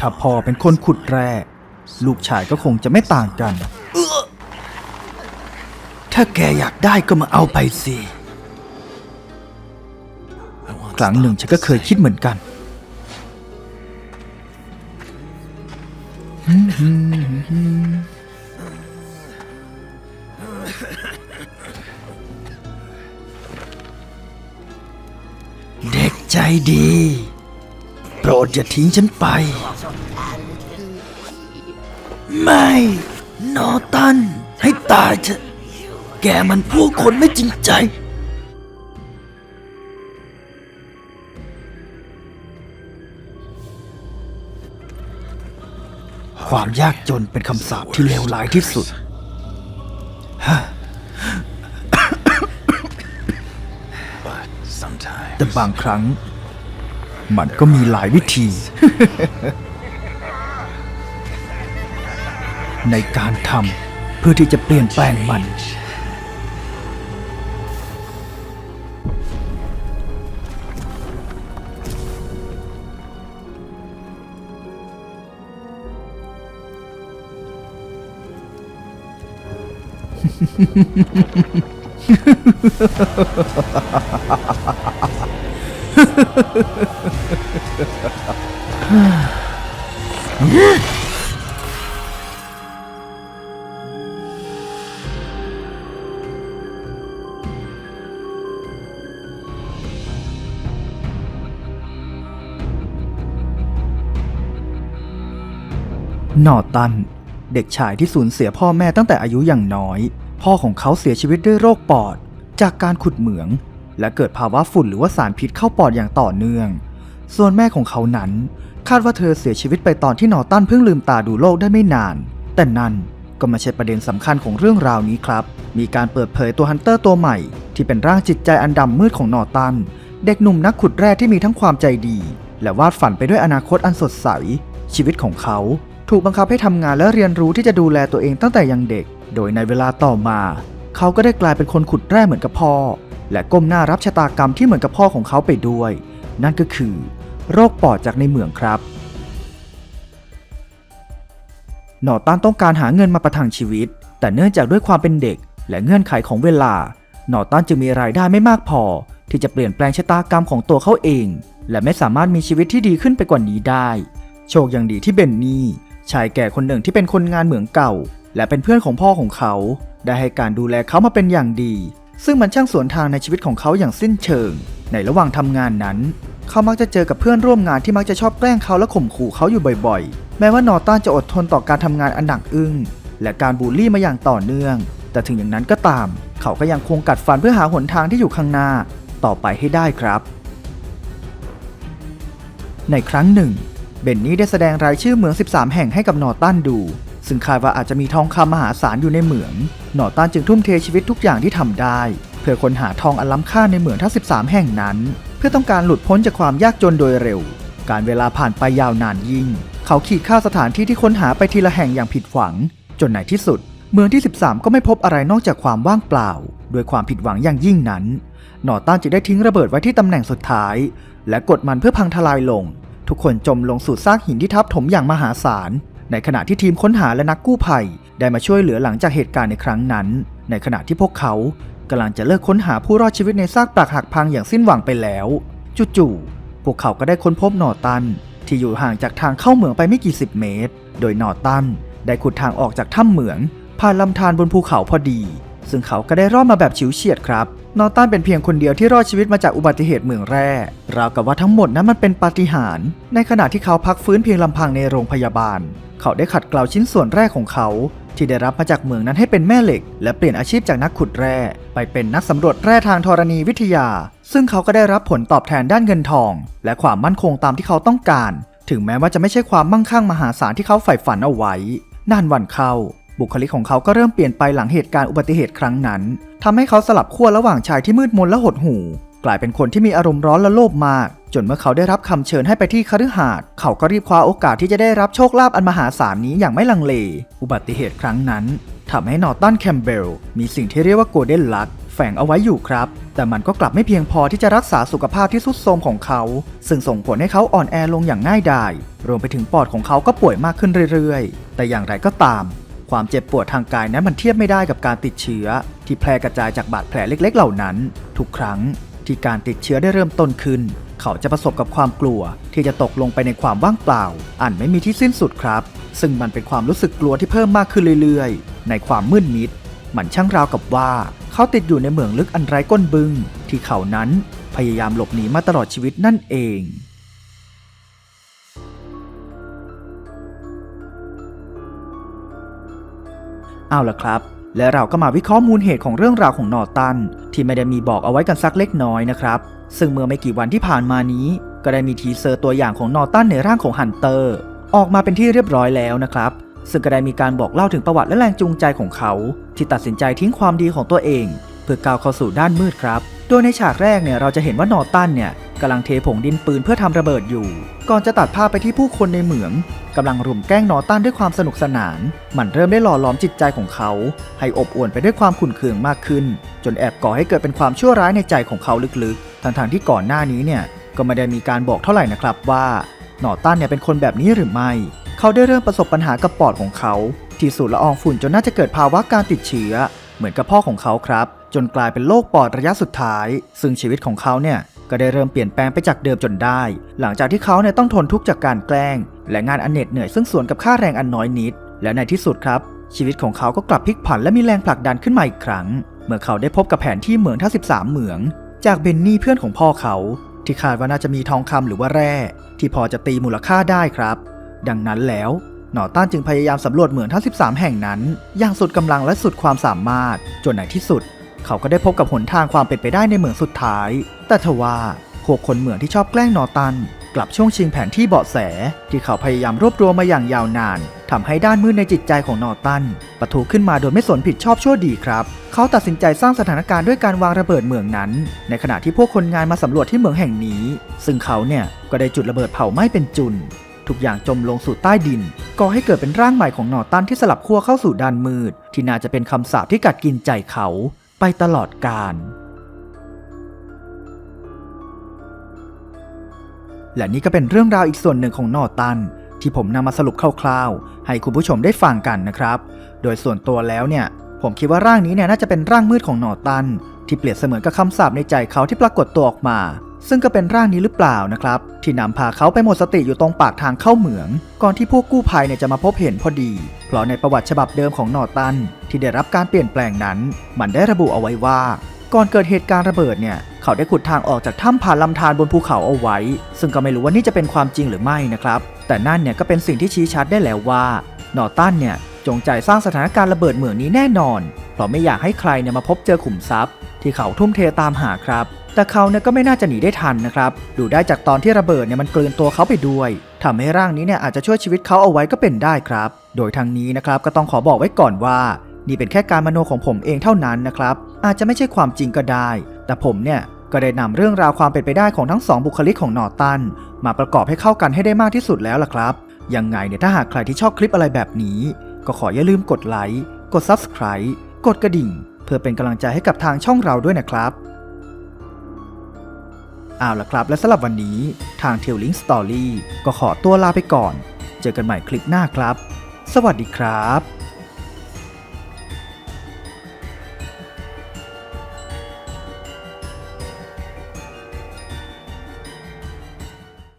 ถ้าพ่อเป็นคนขุดแร่ ลูกชายก็คงจะไม่ต่างกัน ถ้าแกอยากได้ก็มาเอาไปสิ ครั้งหนึ่งฉันก็เคยคิดเหมือนกัน เด็กใจดี โปรดอย่าทิ้งฉันไป ไม่ นอตัน ให้ตายเถอะแกมันพวกคนไม่จริงใจความยากจนเป็นคำสาปที่เลวร้ายที่สุด แต่บางครั้ง มันก็มีหลายวิธี ในการทำเพื่อที่จะเปลี่ยนแปลงมัน นอตัน เด็กชายที่สูญเสียพ่อแม่ตั้งแต่อายุอย่างน้อย พ่อของเขาเสียชีวิตด้วยโรคปอด จากการขุดเหมือง และเกิดภาวะฝุ่นหรือว่าสารพิษเข้าปอดอย่างต่อเนื่อง ส่วนแม่ของเขานั้น คาดว่าเธอเสียชีวิตไปตอนที่นอตันเพิ่งลืมตาดูโลกได้ไม่นาน แต่นั่นก็ไม่ใช่ประเด็นสำคัญของเรื่องราวนี้ครับ มีการเปิดเผยตัวฮันเตอร์ตัวใหม่ ที่เป็นร่างจิตใจอันดำมืดของนอตัน เด็กหนุ่มนักขุดแร่ที่มีทั้งความใจดี และวาดฝันไปด้วยอนาคตอันสดใส ชีวิตของเขา ถูกบังคับให้ทำงานและเรียนรู้ที่จะดูแลตัวเองตั้งแต่ยังเด็ก โดยในเวลาต่อมา เขาก็ได้กลายเป็นคนขุดแร่เหมือนกับพ่อ และก้มหน้ารับชะตากรรมที่เหมือนกับพ่อของเขาไปด้วย นั่นก็คือ โรคปอดจากในเหมืองครับ หนอตันต้องการหาเงินมาประทังชีวิต แต่เนื่องจากด้วยความเป็นเด็ก และเงื่อนไขของเวลา หนอตันจึงมีรายได้ไม่มากพอ ที่จะเปลี่ยนแปลงชะตากรรมของตัวเขาเอง และไม่สามารถมีชีวิตที่ดีขึ้นไปกว่านี้ได้ โชคยังดีที่เบนนี่ ชายแก่คนหนึ่งที่เป็นคนงานเหมืองเก่า และเป็นเพื่อนของพ่อของเขา ได้ให้การดูแลเขามาเป็นอย่างดี ซึ่งมันช่างสวนทางในชีวิตของเขาอย่างสิ้นเชิง ในระหว่างทำงานนั้น เขามักจะเจอกับเพื่อนร่วมงานที่มักจะชอบแกล้งเขาและข่มขู่เขาอยู่บ่อยๆ แม้ว่านอตันจะอดทนต่อการทำงานอันหนักอึ้งและการบูลลี่มาอย่างต่อเนื่อง แต่ถึงอย่างนั้นก็ตาม เขาก็ยังคงกัดฟันเพื่อหาหนทางที่อยู่ข้างหน้า ต่อไปให้ได้ครับ ในครั้งหนึ่ง เบนนี่ได้แสดงรายชื่อเหมือง 13 แห่งให้กับนอตันดู ซึ่งคาดว่าอาจจะมีทองคำมหาศาลอยู่ในเหมือง นอตันจึงทุ่มเทชีวิตทุกอย่างที่ทำได้ เพื่อค้นหาทองอันล้ำค่าในเหมืองทั้ง 13 แห่งนั้น เพื่อต้องการหลุดพ้นจากความยากจนโดยเร็ว การเวลาผ่านไปยาวนานยิ่ง เขาขีดค่าสถานที่ที่ค้นหาไปทีละแห่งอย่างผิดหวัง จนในที่สุด เมืองที่ 13 ก็ไม่พบอะไรนอกจากความว่างเปล่าด้วยความผิดหวังอย่างยิ่งนั้น นอตันจึงได้ทิ้งระเบิดไว้ที่ตำแหน่งสุดท้าย และกดมันเพื่อพังทลายลง ทุกคนจมลงสู่ซากหินที่ทับถมอย่างมหาศาล ในขณะที่ทีมค้นหาและนักกู้ภัย ได้มาช่วยเหลือหลังจากเหตุการณ์ในครั้งนั้น ในขณะที่พวกเขากำลังจะเลิกค้นหาผู้รอดชีวิตในซากปรักหักพังอย่างสิ้นหวังไปแล้วจู่ๆพวกเขาก็ได้ค้นพบนอตัน ที่อยู่ห่างจากทางเข้าเหมืองไปไม่กี่สิบเมตร โดยนอตันได้ขุดทางออกจากถ้ำเหมืองผ่านลำธารบนภูเขาพอดี ซึ่งเขาก็ได้รอดมาแบบฉิวเฉียดครับ นอตันเป็นเพียงคนเดียวที่รอดชีวิตมาจากอุบัติเหตุเหมืองแร่ ราวกับว่าทั้งหมดนั้นมันเป็นปาฏิหาริย์ ในขณะที่เขาพักฟื้นเพียงลำพังในโรงพยาบาล เขาได้ขัดเกลาชิ้นส่วนแรกของเขา ที่ได้รับมาจากเมืองนั้นให้เป็นแม่เหล็ก และเปลี่ยนอาชีพจากนักขุดแร่ ไปเป็นนักสำรวจแร่ทางธรณีวิทยา ซึ่งเขาก็ได้รับผลตอบแทนด้านเงินทอง และความมั่นคงตามที่เขาต้องการ ถึงแม้ว่าจะไม่ใช่ความมั่งคั่งมหาศาลที่เขาใฝ่ฝันเอาไว้ นานวันเข้า บุคลิกของเขาก็เริ่มเปลี่ยนไปหลังเหตุการณ์อุบัติเหตุครั้งนั้นทำให้เขาสลับขั้วระหว่างชายที่มืดมนและหดหู่ กลายเป็นคนที่มีอารมณ์ร้อนและโลภมาก จนเมื่อเขาได้รับคำเชิญให้ไปที่คฤหาสน์เขาก็รีบคว้าโอกาสที่จะได้รับโชคลาภอันมหาศาลนี้อย่างไม่ลังเล อุบัติเหตุครั้งนั้นทำให้นอร์ตันแคมเบลมีสิ่งที่เรียกว่าโกลเด้นลักแฝฝงเอาไว้อยู่ครับ แต่มันก็กลับไม่เพียงพอที่จะรักษาสุขภาพที่ทรุดโทรมของเขา ซึ่งส่งผลให้เขาอ่อนแอลงอย่างง่ายดาย รวมไปถึงปอดของเขาก็ป่วยมากขึ้นเรื่อยๆ แต่อย่างไรก็ตาม ความเจ็บปวดทางกายนั้นมันเทียบไม่ได้กับการติดเชื้อ ที่แพร่กระจายจากบาดแผลเล็ก ๆ เหล่านั้น ทุกครั้งที่การติดเชื้อได้เริ่มต้นขึ้น เขาจะประสบกับความกลัว ที่จะตกลงไปในความว่างเปล่า อันไม่มีที่สิ้นสุดครับ ซึ่งมันเป็นความรู้สึกกลัวที่เพิ่มมากขึ้นเรื่อยๆ ในความมืดมิด มันช่างราวกับว่า เขาติดอยู่ในเหมืองลึกอันไร้ก้นบึง ที่เขานั้นพยายามหลบหนีมาตลอดชีวิตนั่นเอง เอาล่ะครับ และเราก็มาวิเคราะห์มูลเหตุของเรื่องราวของนอร์ตัน ที่ไม่ได้มีบอกเอาไว้กันสักเล็กน้อยนะครับ ซึ่งเมื่อไม่กี่วันที่ผ่านมานี้ ก็ได้มีทีเซอร์ตัวอย่างของนอร์ตันในร่างของฮันเตอร์ ออกมาเป็นที่เรียบร้อยแล้วนะครับซึ่งก็ได้มีการบอกเล่าถึงประวัติและแรงจูงใจของเขา ที่ตัดสินใจทิ้งความดีของตัวเอง เพื่อก้าวเข้าสู่ด้านมืดครับ โดยในฉากแรกเนี่ยเราจะเห็นว่านอตันเนี่ยกำลังเทผงดินปืนเพื่อทำระเบิดอยู่ ก่อนจะตัดภาพไปที่ผู้คนในเหมืองกำลังรุมแกล้งนอตันด้วยความสนุกสนาน มันเริ่มได้หล่อหลอมจิตใจของเขา ให้อบอวลไปด้วยความขุ่นเคืองมากขึ้น จนแอบก่อให้เกิดเป็นความชั่วร้ายในใจของเขาลึกๆ ทั้งๆที่ก่อนหน้านี้เนี่ยก็ไม่ได้มีการบอกเท่าไหร่นะครับว่านอตันเนี่ยเป็นคนแบบนี้หรือไม่ เขาได้เริ่มประสบปัญหากับปอดของเขา ที่สูดละอองฝุ่นจนน่าจะเกิดภาวะการติดเชื้อ เหมือนกับพ่อของเขาครับ จนกลายเป็นโรคปอดระยะสุดท้าย ซึ่งชีวิตของเขาเนี่ยก็ได้เริ่มเปลี่ยนแปลงไปจากเดิมจนได้ หลังจากที่เขาเนี่ยต้องทนทุกข์จากการแกล้ง และงานอันเหน็ดเหนื่อยซึ่งสวนกับค่าแรงอันน้อยนิด และในที่สุดครับ ชีวิตของเขาก็กลับพลิกผันและมีแรงผลักดันขึ้นมาอีกครั้ง เมื่อเขาได้พบกับแผนที่เหมืองทั้ง13 เหมือง จากเบนนี่เพื่อนของพ่อเขา ที่คาดว่าน่าจะมีทองคำหรือว่าแร่ ที่พอจะตีมูลค่าได้ครับ ดังนั้นแล้วหนอต้านจึงพยายามสำรวจเหมืองทั้ง 13 แห่งนั้น อย่างสุดกำลังและสุดความสามารถ จนในที่สุด เขาก็ได้พบกับหนทางความเป็นไปได้ในเหมืองสุดท้าย แต่ทว่าพวกคนเหมืองที่ชอบแกล้งนอตัน กลับช่วงชิงแผนที่เบาะแส ที่เขาพยายามรวบรวมมาอย่างยาวนานทำให้ด้านมืดในจิตใจของนอตันปะทุขึ้นมาโดยไม่สนผิดชอบชั่วดีครับ เขาตัดสินใจสร้างสถานการณ์ด้วยการวางระเบิดเมืองนั้น ในขณะที่พวกคนงานมาสำรวจที่เมืองแห่งนี้ ซึ่งเขาเนี่ยก็ได้จุดระเบิดเผาไหม้เป็นจุนทุกอย่างจมลงสู่ใต้ดิน ก่อให้เกิดเป็นร่างใหม่ของนอตันที่สลับขั้วเข้าสู่ด้านมืด ที่น่าจะเป็นคำสาปที่กัดกินใจเขา ไปตลอดกาลและนี่ก็เป็นเรื่องราวอีกส่วนหนึ่งของนอตัน ที่ผมนำมาสรุปคร่าวๆ ให้คุณผู้ชมได้ฟังกันนะครับ โดยส่วนตัวแล้วเนี่ย ผมคิดว่าร่างนี้เนี่ยน่าจะเป็นร่างมืดของนอตัน ที่เปรียบเสมือนกับคำสาปในใจเขาที่ปรากฏตัวออกมา ซึ่งก็เป็นร่างนี้หรือเปล่านะครับ ที่นำพาเขาไปหมดสติอยู่ตรงปากทางเข้าเหมือง ก่อนที่พวกกู้ภัยเนี่ยจะมาพบเห็นพอดี เพราะในประวัติฉบับเดิมของนอตัน ที่ได้รับการเปลี่ยนแปลงนั้น มันได้ระบุเอาไว้ว่า ก่อนเกิดเหตุการณ์ระเบิดเนี่ยเขาได้ขุดทางออกจากถ้ำผ่านลำธารบนภูเขาเอาไว้ ซึ่งก็ไม่รู้ว่านี่จะเป็นความจริงหรือไม่นะครับ แต่นั่นเนี่ยก็เป็นสิ่งที่ชี้ชัดได้แล้วว่านอตันเนี่ย จงใจสร้างสถานการณ์ระเบิดเหมืองนี้แน่นอน เพราะไม่อยากให้ใครเนี่ยมาพบเจอขุมทรัพย์ ที่เขาทุ่มเทตามหาครับ แต่เขาเนี่ยก็ไม่น่าจะหนีได้ทันนะครับ ดูได้จากตอนที่ระเบิดเนี่ยมันกลืนตัวเขาไปด้วยทำให้ร่างนี้เนี่ยอาจจะช่วยชีวิตเขาเอาไว้ก็เป็นได้ครับ โดยทางนี้นะครับก็ต้องขอบอกไว้ก่อนว่า นี่เป็นแค่การมโนของผมเองเท่านั้นนะครับ อาจจะไม่ใช่ความจริงก็ได้ แต่ผมเนี่ยก็ได้นำเรื่องราวความเป็นไปได้ของทั้งสองบุคลิกของนอตันมาประกอบให้เข้ากันให้ได้มากที่สุดแล้วล่ะครับยังไงเนี่ยถ้าหากใครที่ชอบคลิปอะไรแบบนี้ ก็ขออย่าลืมกดไลค์กด Subscribe กดกระดิ่ง เพื่อเป็นกำลังใจให้กับทางช่องเราด้วยนะครับเอาละครับและสำหรับวันนี้ทางเทลลิงสตอรี่ก็ขอตัวลาไปก่อน เจอกันใหม่คลิปหน้าครับ สวัสดีครับ